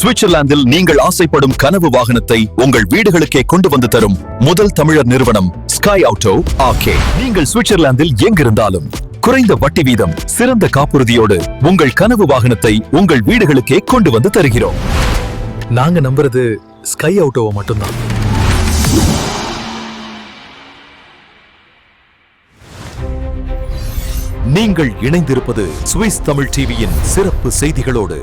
சுவிட்சர்லாந்தில் நீங்கள் ஆசைப்படும் கனவு வாகனத்தை உங்கள் வீடுகளுக்கே கொண்டு வந்து தரும் முதல் தமிழர் நிறுவனம் ஸ்கை ஆட்டோ ஆகே நீங்கள் சுவிட்சர்லாந்தில் எங்கிருந்தாலும் குறைந்த வட்டி வீதம் சிறந்த காப்புறுதியோடு உங்கள் கனவு வாகனத்தை உங்கள் வீடுகளுக்கே கொண்டு வந்து தருகிறோம். நாங்க நம்புறது ஸ்கை ஆட்டோவை மட்டும்தான். நீங்கள் இணைந்திருப்பது சுவிஸ் தமிழ் டிவியின் சிறப்பு செய்திகளோடு.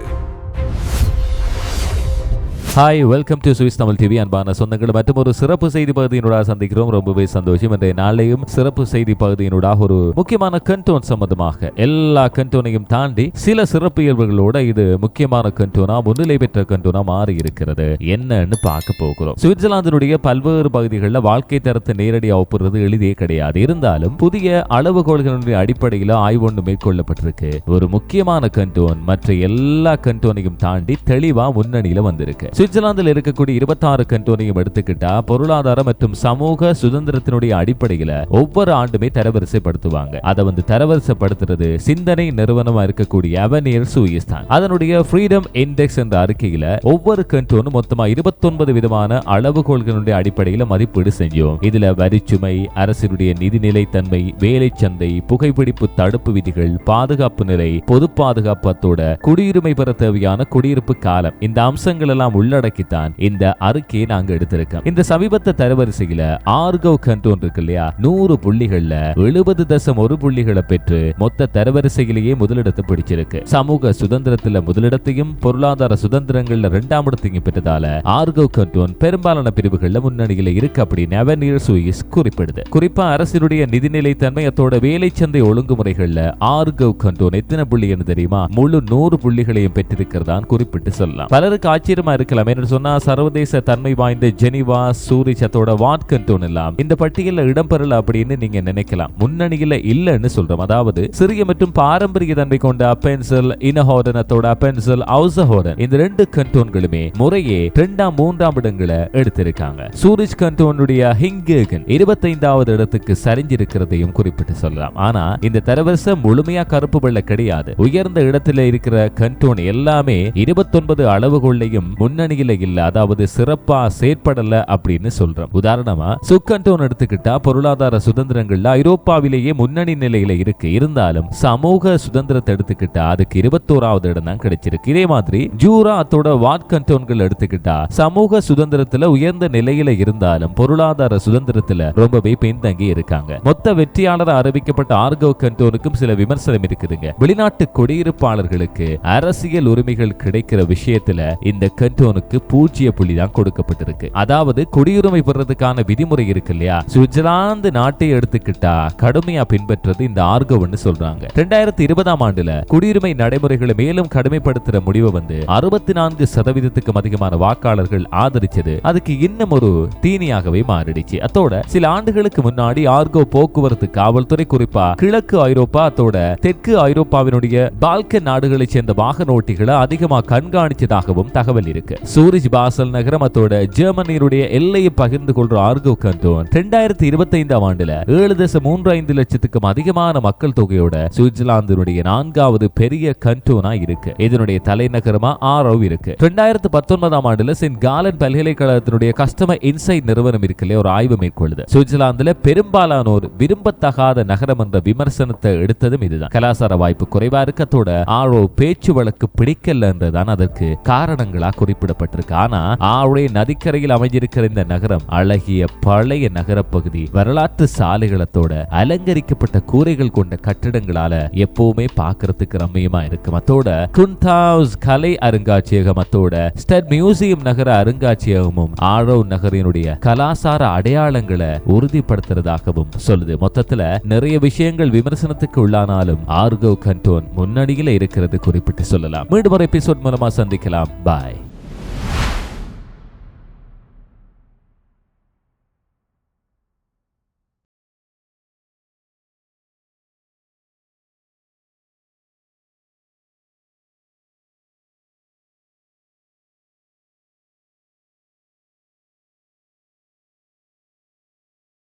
Hi welcome to Swiss Tamil TV அன்பான சொந்தங்கள் மற்றும் ஒரு சிறப்பு செய்தி பகுதியினூடாக சந்திக்கிறோம். ரொம்பவே சந்தோஷம். இன்றைய நாளையும் சிறப்பு செய்தி பகுதியினூடாக ஒரு முக்கியமான கண்டோன் சம்பந்தமாக எல்லா கண்டோனையும் தாண்டி சில சிறப்பு இயல்புகளோட இது முக்கியமான கண்டோனா முன்னிலை பெற்ற கண்டோனா மாறி இருக்கிறது. என்னன்னு பார்க்க போகிறோம். சுவிட்சர்லாந்தினுடைய பல்வேறு பகுதிகளில் வாழ்க்கை தரத்தை நேரடியாக ஒப்புறது எளிதே கிடையாது. இருந்தாலும் புதிய அளவுகோள்களுடைய அடிப்படையில் ஆய்வு ஒன்று மேற்கொள்ளப்பட்டிருக்கு. ஒரு முக்கியமான கண்டோன் மற்ற எல்லா கண்டோனையும் தாண்டி தெளிவா முன்னணியில வந்திருக்கு. சுவிட்சர்லாந்தில் இருக்கக்கூடிய இருபத்தாறு கண்டோனையும் எடுத்துக்கிட்டா பொருளாதார மற்றும் சமூக சுதந்திரத்தினுடைய அடிப்படையில ஒவ்வொரு ஆண்டுமே தரவரிசைப்படுத்துவாங்க. அதை வந்து தரவரிசைப்படுத்துறது சிந்தனை நிறுவனமா இருக்கக்கூடிய அவனியர் சுயிஸ் தான் அதனுடைய ஃப்ரீடம் இண்டெக்ஸ் என்ற அறிக்கையில ஒவ்வொரு கண்டோனும் மொத்தமா இருபத்தொன்பது விதமான அளவுகோள்களுடைய அடிப்படையில மதிப்பீடு செஞ்சோம். இதுல வரிச்சுமை அரசினுடைய நிதிநிலை தன்மை வேலை சந்தை புகைப்பிடிப்பு தடுப்பு விதிகள் பாதுகாப்பு நிலை பொது பாதுகாப்பத்தோட குடியுரிமை பெற தேவையான குடியிருப்பு காலம் இந்த அம்சங்கள் எல்லாம் உள்ள உள்ளடக்கித்தான் இந்த அறிக்கையை நாங்க எடுத்திருக்கோம். இந்த சமீபத்த தரவரிசையில ஆர்கோ கண்டோன் இருக்கு இல்லையா? நூறு புள்ளிகள்ல எழுபது தசம் ஒரு புள்ளிகளை பெற்று மொத்த தரவரிசையிலேயே முதலிடத்தை பிடிச்சிருக்கு. சமூக சுதந்திரத்துல முதலிடத்தையும் பொருளாதார சுதந்திரங்கள்ல இரண்டாம் இடத்தையும் பெற்றதால ஆர்கோ கண்டோன் பெரும்பாலான பிரிவுகள்ல முன்னணியில இருக்கு அப்படின்னு அவெனியர் சுயிஸ் குறிப்பிடுது. குறிப்பா அரசினுடைய நிதிநிலை தன்மையத்தோட வேலை சந்தை ஒழுங்குமுறைகள்ல ஆர்கோ கண்டோன் எத்தனை புள்ளி என்ன தெரியுமா? முழு நூறு புள்ளிகளையும் பெற்றிருக்கிறதான் குறிப்பிட்டு சொல்லலாம். பலருக்கு ஆச்சரியமா இருக்கலாம். பார்க்கலாம் என்று சொன்னா சர்வதேச தன்மை வாய்ந்த ஜெனிவா சூரிச்சத்தோட வாட்கன் தோணலாம். இந்த பட்டியல்ல இடம்பெறல அப்படின்னு நீங்க நினைக்கலாம். முன்னணியில இல்லைன்னு சொல்றோம். அதாவது சிறிய மற்றும் பாரம்பரிய தன்மை கொண்ட அப்பென்சல் இனஹோடனத்தோட அப்பென்சல் அவுசஹோடன் இந்த ரெண்டு கண்டோன்களுமே முறையே இரண்டாம் மூன்றாம் இடங்களை எடுத்திருக்காங்க. சூரிச் கண்டோனுடைய ஹிங்கேகன் இருபத்தைந்தாவது இடத்துக்கு சரிஞ்சிருக்கிறதையும் குறிப்பிட்டு சொல்லலாம். ஆனா இந்த தரவரிசை முழுமையா கருப்பு வெள்ள கிடையாது. உயர்ந்த இடத்துல இருக்கிற கண்டோன் எல்லாமே இருபத்தொன்பது அளவுகொள்ளையும் முன்னணியில இல்ல அதாவது சிறப்பா செயற்படல அப்படின்னு சொல்றோம். உதாரணமா சுக்கன்டோன் எடுத்துக்கிட்டா பொருளாதார சுதந்திரங்கள்ல ஐரோப்பாவிலேயே முன்னணி நிலையில இருக்கு. இருந்தாலும் சமூக சுதந்திரத்தை எடுத்துக்கிட்டா அதுக்கு இருபத்தோராவது இடம் தான் கிடைச்சிருக்கு. இதே மாதிரி ஜூரா அத்தோட வாட் கண்டோன்கள் எடுத்துக்கிட்டா சமூக சுதந்திரத்துல உயர்ந்த நிலையில இருந்தாலும் பொருளாதார சுதந்திரத்துல ரொம்பவே பின்தங்கி இருக்காங்க. மொத்த வெற்றியாளர் அறிவிக்கப்பட்ட ஆர்கோ கண்டோனுக்கும் சில விமர்சனம் இருக்குதுங்க. வெளிநாட்டு குடியிருப்பாளர்களுக்கு அரசியல் உரிமைகள் கிடைக்கிற விஷயத்துல இந்த கண்டோன் கண்டோனுக்கு பூஜ்ஜிய புள்ளி தான் கொடுக்கப்பட்டிருக்கு. அதாவது குடியுரிமை பெறதுக்கான விதிமுறை இருக்கு இல்லையா? சுவிட்சர்லாந்து நாட்டை எடுத்துக்கிட்டா கடுமையா பின்பற்றது இந்த ஆர்கோன்னு சொல்றாங்க. ரெண்டாயிரத்தி இருபதாம் ஆண்டுல குடியுரிமை நடைமுறைகளை மேலும் கடுமைப்படுத்துற முடிவை வந்து அறுபத்தி நான்கு சதவீதத்துக்கும் அதிகமான வாக்காளர்கள் ஆதரிச்சது. அதுக்கு இன்னும் ஒரு தீனியாகவே மாறிடுச்சு. அத்தோட சில ஆண்டுகளுக்கு முன்னாடி ஆர்கோ போக்குவரத்து காவல்துறை குறிப்பா கிழக்கு ஐரோப்பா அதோட தெற்கு ஐரோப்பாவினுடைய பால்கன் நாடுகளைச் சேர்ந்த வாகன ஓட்டிகளை அதிகமா கண்காணிச்சதாகவும் தகவல் இருக்கு. சூரிஜ் பாசல் நகரம் அத்தோட ஜெர்மனியுடைய எல்லையை பகிர்ந்து கொள்ற ஆர்கோ கண்டோன் ரெண்டாயிரத்தி இருபத்தி ஐந்தாம் ஆண்டுல ஏழு தசம் மூன்று ஐந்து லட்சத்துக்கும் அதிகமான மக்கள் தொகையோட சுவிட்சர்லாந்தினுடைய நான்காவது பெரிய கண்டோனா இருக்கு. இதனுடைய தலைநகரமா ஆரோ இருக்கு. ரெண்டாயிரத்தி பத்தொன்பதாம் ஆண்டுல சென்ட் காலன் பல்கலைக்கழகத்தினுடைய கஸ்டமர் இன்சைட் நிறுவனம் இருக்குல்ல ஒரு ஆய்வு மேற்கொள்ளுது. சுவிட்சர்லாந்துல பெரும்பாலானோர் விரும்பத்தகாத நகரம் என்ற விமர்சனத்தை எடுத்ததும் இதுதான். கலாசார வாய்ப்பு குறைவா இருக்கத்தோட ஆரோ பேச்சு வழக்கு பிடிக்கல என்றுதான் அதற்கு காரணங்களா குறிப்பிடப்பட்டிருக்கு ஆனா ஆவுடைய நதிக்கரையில் அமைஞ்சிருக்கிற இந்த நகரம் அழகிய பழைய நகரப்பகுதி. வரலாற்று சாலைகளத்தோட அலங்கரிக்கப்பட்ட கூரைகள் கொண்ட கட்டிடங்களால எப்பவுமே பார்க்கறதுக்கு ரம்மியமா இருக்கும் அத்தோட குன்தாஸ் கலை அருங்காட்சியகம் அத்தோட ஸ்டட் மியூசியம் நகர அருங்காட்சியகமும் ஆரோ நகரினுடைய கலாசார அடையாளங்களை உறுதிப்படுத்துறதாகவும் சொல்லுது. மொத்தத்துல நிறைய விஷயங்கள் விமர்சனத்துக்கு உள்ளானாலும் ஆர்கோ கண்டோன் முன்னணியில இருக்கிறது குறிப்பிட்டு சொல்லலாம். மீண்டும் ஒரு எபிசோட் மூலமா சந்திக்கலாம். பாய்